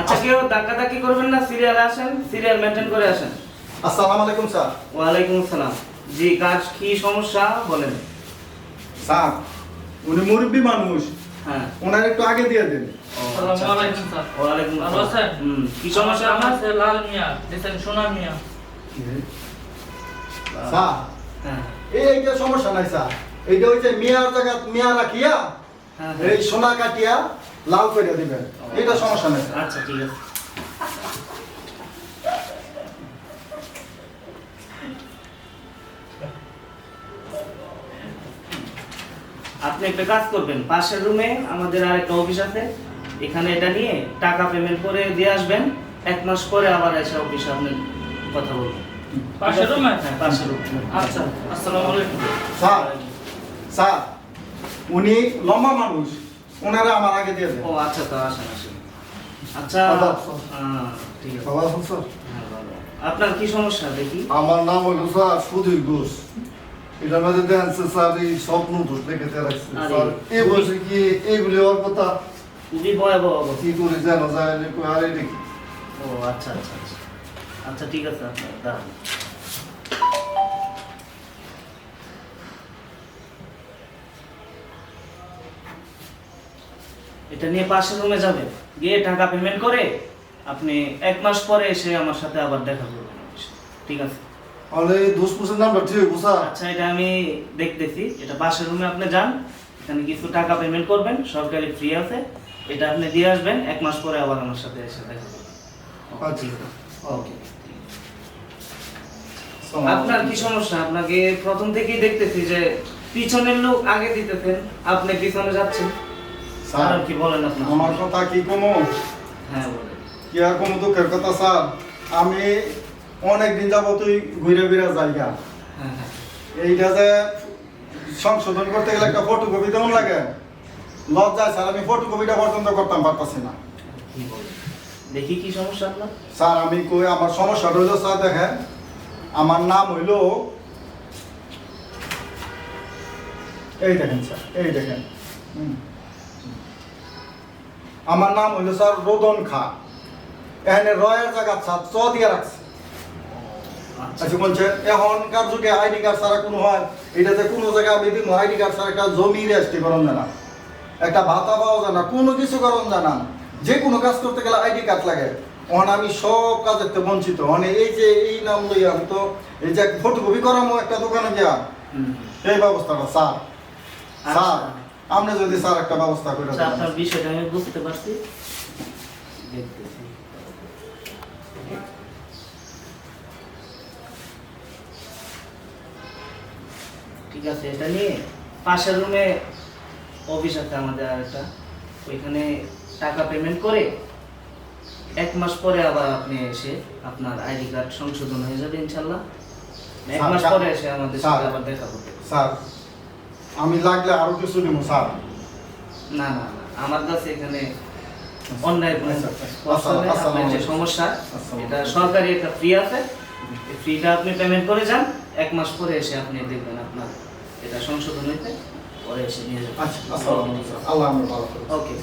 আচ্ছা কেউ ধাক্কাধাক্কি করবেন না সিরিয়ালে আসেন সিরিয়াল মেনটেন করে আসেন। আসসালামু আলাইকুম স্যার। ওয়ালাইকুম আসসালাম। জি কাজ কি সমস্যা বলেন। স্যার উনি মুরব্বী মানুষ। হ্যাঁ। ওনার একটু আগে দিয়ে দিন। আসসালামু আচ্ছা, আলাইকুম, স্যার। ওয়ালাইকুম আসসালাম? হুম, কি সমস্যা আমার আছে লাল মিয়া দিছেন সোনা মিয়া। স্যার। হ্যাঁ। এই যে সমস্যা নাই স্যার। এইটা হচ্ছে মিয়ার জায়গা মিয়া রাখিয়া হ্যাঁ, এই হ্যাঁ। সোনা কাটিয়া লাল করে দিবেন। এটা সমস্যা নাই। আচ্ছা ঠিক আছে। আপনি একটা কাজ করবেন পাশের রুমে আমাদের আরেকটা অফিস আছে। এখানে এটা নিয়ে টাকা পেমেন্ট করে দিয়ে আসবেন। এক মাস পরে আবার এসে অফিসে আপনি কথা বলবেন। পাশের রুমে? হ্যাঁ পাশের রুমে। আচ্ছা আসসালামু আলাইকুম। স্যার স্যার উনি লম্বা মানুষ। ওনারা আমার আগে দিয়ে দেন। ও আচ্ছা তো আসেন আসেন। আচ্ছা আচ্ছা। ঠিক আছে। ভালো আছেন স্যার? হ্যাঁ। আপনার কি সমস্যা দেখি? আমার নাম হইল স্যার সুধীর ঘোষ। এটার মধ্যে দেন স্যার এই স্বপ্ন দোষ লিখেতে রাখছে স্যার এই বয়সে কি এইগুলি হওয়ার কথা? খুবই ভয়াবহ কি করে জানা যায় আরে দেখি। ও আচ্ছা আচ্ছা আচ্ছা। আচ্ছা ঠিক আছে আপনার দাঁড়ান। এটা নিয়ে পাশের রুমে যাবেন গিয়ে টাকা পেমেন্ট করে আপনি এক মাস পরে এসে আমার সাথে আবার দেখা করবেন ঠিক আছে? আর দোষ পুষের নামটা ঠিক স্যার আচ্ছা এটা আমি দেখতেছি। এটা পাশের রুমে আপনি যান এখানে কিছু টাকা পেমেন্ট করবেন সরকারি ফ্রি আছে। এটা আপনি দিয়ে আসবেন এক মাস পরে আবার আমার সাথে এসে দেখা করবেন। আচ্ছা। ওকে। আপনার কি সমস্যা? আপনাকে প্রথম থেকেই দেখতেছি যে পিছনের লোক আগে দিতেছেন আপনি পিছনে যাচ্ছেন। স্যার কি বলেন আমার কথা কি কোনো হ্যাঁ বলেন। কি আর কোনো দুঃখের কথা স্যার? আমি অনেক দিন যাবতই ঘুরে ঘুরে জায়গা হ্যাঁ হ্যাঁ। এইটা যে সংশোধন করতে গেলে একটা ফটোকপি তেমন লাগে? লজ্জায় স্যার আমি ফটোকপিটা পর্যন্ত করতাম পারতাছি না। দেখি কি সমস্যা আপনার? স্যার আমি কই আমার সমস্যা হইল স্যার দেখেন। আমার নাম হইল এই দেখেন স্যার এই দেখেন। হুম। আমার নাম হইল স্যার রোদন খা। এখানে রয়ের জায়গা স্যার চ দিয়ে রাখছে। আচ্ছা। আচ্ছা বলছে এখনকার যুগে আইডি কার্ড ছাড়া কোনো হয়? এটাতে কোনো জায়গায় আমি দিব আইডি কার্ড ছাড়া একটা জমি রেজিস্ট্রি করন জানা একটা ভাতা পাওয়া যায় না কোনো কিছু করন জানা যে কোনো কাজ করতে গেলে আইডি কার্ড লাগে। ওখানে আমি সব কাজের থেকে বঞ্চিত। মানে এই যে এই নাম লইয়া আমি তো এই যে ফটোকপি করামো একটা দোকানে গিয়া। এই ব্যবস্থাটা স্যার। আচ্ছা। স্যার। আপনি যদি স্যার একটা ব্যবস্থা করে আচ্ছা, দেন। আপনার বিষয়টা আমি বুঝতে পারছি। দেখতেছি। ঠিক আছে এটা নিয়ে পাশের রুমে অফিস আছে আমাদের আরেকটা ওইখানে টাকা পেমেন্ট করে এক মাস পরে আবার আপনি এসে আপনার আইডি কার্ড সংশোধন হয়ে যাবে ইনশাল্লাহ। এক মাস পরে এসে আমাদের সাথে আবার দেখা করতে স্যার আমি লাগলে আরও কিছু নিব স্যার। না না না আমার কাছে এখানে অন্যায় কোনো নেই। আপনার যে সমস্যা এটা সরকারি একটা ফ্রি আছে। এই ফ্রিটা আপনি পেমেন্ট করে যান। এক মাস পরে এসে আপনি দেখবেন আপনার এটা সংশোধন হইতে পরে এসে নিয়ে যাবেন। আচ্ছা আসসালামু আলাইকুম স্যার। আল্লাহ ভালো করুন ওকে